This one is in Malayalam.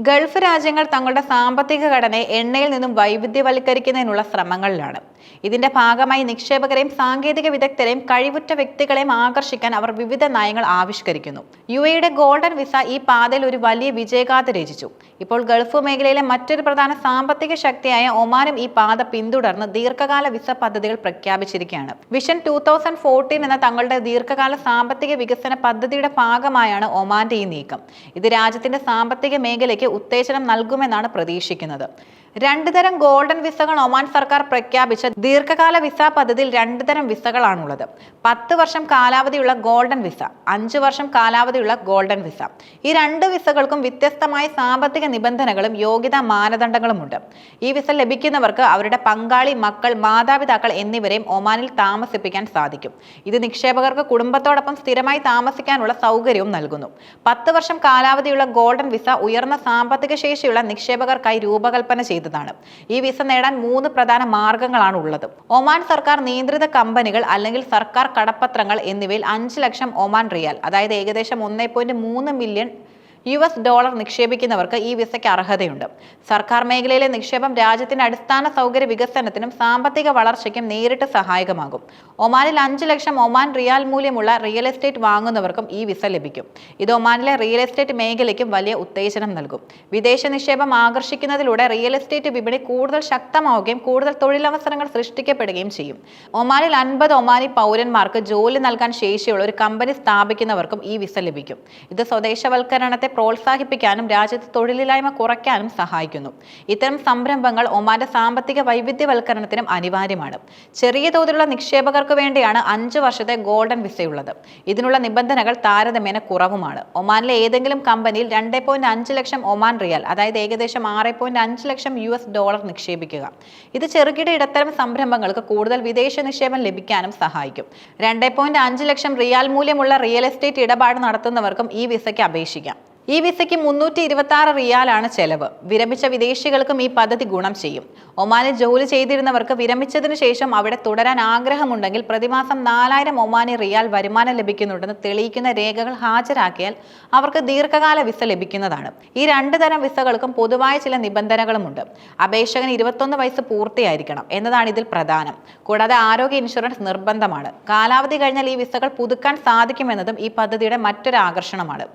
ഗൾഫ് രാജ്യങ്ങൾ തങ്ങളുടെ സാമ്പത്തിക ഘടനയെ എണ്ണയിൽ നിന്നും വൈവിധ്യവൽക്കരിക്കുന്നതിനുള്ള ശ്രമങ്ങളിലാണ്. ഇതിന്റെ ഭാഗമായി നിക്ഷേപകരെയും സാങ്കേതിക വിദഗ്ധരെയും കഴിവുറ്റ വ്യക്തികളെയും ആകർഷിക്കാൻ അവർ വിവിധ നയങ്ങൾ ആവിഷ്കരിക്കുന്നു. യു എയുടെ ഗോൾഡൻ വിസ ഈ പാതയിൽ ഒരു വലിയ വിജയഗാഥ രചിച്ചു. ഇപ്പോൾ ഗൾഫ് മേഖലയിലെ മറ്റൊരു പ്രധാന സാമ്പത്തിക ശക്തിയായ ഒമാനും ഈ പാത പിന്തുടർന്ന് ദീർഘകാല വിസ പദ്ധതികൾ പ്രഖ്യാപിച്ചിരിക്കുകയാണ്. വിഷൻ ടൂ തൗസൻഡ് ഫോർട്ടീൻ എന്ന തങ്ങളുടെ ദീർഘകാല സാമ്പത്തിക വികസന പദ്ധതിയുടെ ഭാഗമായാണ് ഒമാന്റെ ഈ നീക്കം. ഇത് രാജ്യത്തിന്റെ സാമ്പത്തിക മേഖലയ്ക്ക് ഉത്തേജനം നൽകുമെന്നാണ് പ്രതീക്ഷിക്കുന്നത്. രണ്ട് തരം ഗോൾഡൻ വിസകൾ ഒമാൻ സർക്കാർ പ്രഖ്യാപിച്ച ദീർഘകാല വിസ പദ്ധതിയിൽ രണ്ട് തരം വിസകളാണുള്ളത്. പത്ത് വർഷം കാലാവധിയുള്ള ഗോൾഡൻ വിസ അഞ്ച് വർഷം കാലാവധിയുള്ള ഗോൾഡൻ വിസ. ഈ രണ്ട് വിസകൾക്കും വ്യത്യസ്തമായ സാമ്പത്തിക നിബന്ധനകളും യോഗ്യതാ മാനദണ്ഡങ്ങളുമുണ്ട്. ഈ വിസ ലഭിക്കുന്നവർക്ക് അവരുടെ പങ്കാളി മക്കൾ മാതാപിതാക്കൾ എന്നിവരെയും ഒമാനിൽ താമസിപ്പിക്കാൻ സാധിക്കും. ഇത് നിക്ഷേപകർക്ക് കുടുംബത്തോടൊപ്പം സ്ഥിരമായി താമസിക്കാനുള്ള സൗകര്യവും നൽകുന്നു. പത്ത് വർഷം കാലാവധിയുള്ള ഗോൾഡൻ വിസ ഉയർന്ന സാമ്പത്തിക ശേഷിയുള്ള നിക്ഷേപകർക്കായി രൂപകൽപ്പന ചെയ്തതാണ് ഈ വിസ നേടാൻ മൂന്ന് പ്രധാന മാർഗങ്ങളാണ് ഉള്ളത്. ഒമാൻ സർക്കാർ നിയന്ത്രിത കമ്പനികൾ അല്ലെങ്കിൽ സർക്കാർ കടപ്പത്രങ്ങൾ എന്നിവയിൽ അഞ്ച് ലക്ഷം ഒമാൻ റിയാൽ അതായത് ഏകദേശം ഒന്നേ മില്യൺ യു എസ് ഡോളർ നിക്ഷേപിക്കുന്നവർക്ക് ഈ വിസയ്ക്ക് അർഹതയുണ്ട്. സർക്കാർ മേഖലയിലെ നിക്ഷേപം രാജ്യത്തിന്റെ അടിസ്ഥാന സൗകര്യ വികസനത്തിനും സാമ്പത്തിക വളർച്ചയ്ക്കും നേരിട്ട് സഹായകമാകും. ഒമാനിൽ അഞ്ച് ലക്ഷം ഒമാൻ റിയാൽ മൂല്യമുള്ള റിയൽ എസ്റ്റേറ്റ് വാങ്ങുന്നവർക്കും ഈ വിസ ലഭിക്കും. ഇത് ഒമാനിലെ റിയൽ എസ്റ്റേറ്റ് മേഖലയ്ക്കും വലിയ ഉത്തേജനം നൽകും. വിദേശ നിക്ഷേപം ആകർഷിക്കുന്നതിലൂടെ റിയൽ എസ്റ്റേറ്റ് വിപണി കൂടുതൽ ശക്തമാവുകയും കൂടുതൽ തൊഴിലവസരങ്ങൾ സൃഷ്ടിക്കപ്പെടുകയും ചെയ്യും. ഒമാനിൽ അൻപത് ഒമാനി പൗരന്മാർക്ക് ജോലി നൽകാൻ ശേഷിയുള്ള ഒരു കമ്പനി സ്ഥാപിക്കുന്നവർക്കും ഈ വിസ ലഭിക്കും. ഇത് സ്വദേശവൽക്കരണത്തെ പ്രോത്സാഹിപ്പിക്കാനും രാജ്യത്ത് തൊഴിലില്ലായ്മ കുറയ്ക്കാനും സഹായിക്കുന്നു. ഇത്തരം സംരംഭങ്ങൾ ഒമാന്റെ സാമ്പത്തിക വൈവിധ്യവൽക്കരണത്തിനും അനിവാര്യമാണ്. ചെറിയ തോതിലുള്ള നിക്ഷേപകർക്ക് വേണ്ടിയാണ് അഞ്ച് വർഷത്തെ ഗോൾഡൻ വിസയുള്ളത്. ഇതിനുള്ള നിബന്ധനകൾ താരതമ്യേന കുറവുമാണ്. ഒമാനിലെ ഏതെങ്കിലും കമ്പനിയിൽ രണ്ട് പോയിന്റ് അഞ്ച് ലക്ഷം ഒമാൻ റിയാൽ അതായത് ഏകദേശം ആറ് പോയിന്റ് അഞ്ച് ലക്ഷം യു എസ് ഡോളർ നിക്ഷേപിക്കുക. ഇത് ചെറുകിട ഇടത്തരം സംരംഭങ്ങൾക്ക് കൂടുതൽ വിദേശ നിക്ഷേപം ലഭിക്കാനും സഹായിക്കും. രണ്ട് പോയിന്റ് അഞ്ച് ലക്ഷം റിയാൽ മൂല്യമുള്ള റിയൽ എസ്റ്റേറ്റ് ഇടപാട് നടത്തുന്നവർക്കും ഈ വിസയ്ക്ക് അപേക്ഷിക്കാം. ഈ വിസയ്ക്ക് മുന്നൂറ്റി ഇരുപത്തി ആറ് റിയാലാണ് ചെലവ്. വിരമിച്ച വിദേശികൾക്കും ഈ പദ്ധതി ഗുണം ചെയ്യും. ഒമാനിൽ ജോലി ചെയ്തിരുന്നവർക്ക് വിരമിച്ചതിന് ശേഷം അവിടെ തുടരാൻ ആഗ്രഹമുണ്ടെങ്കിൽ പ്രതിമാസം നാലായിരം ഒമാനി റിയാൽ വരുമാനം ലഭിക്കുന്നുണ്ടെന്ന് തെളിയിക്കുന്ന രേഖകൾ ഹാജരാക്കിയാൽ അവർക്ക് ദീർഘകാല വിസ ലഭിക്കുന്നതാണ്. ഈ രണ്ട് തരം വിസകൾക്കും പൊതുവായ ചില നിബന്ധനകളുമുണ്ട്. അപേക്ഷകൻ ഇരുപത്തൊന്ന് വയസ്സ് പൂർത്തിയായിരിക്കണം എന്നതാണ് ഇതിൽ പ്രധാനം. കൂടാതെ ആരോഗ്യ ഇൻഷുറൻസ് നിർബന്ധമാണ്. കാലാവധി കഴിഞ്ഞാൽ ഈ വിസകൾ പുതുക്കാൻ സാധിക്കുമെന്നതും ഈ പദ്ധതിയുടെ മറ്റൊരു ആകർഷണമാണ്.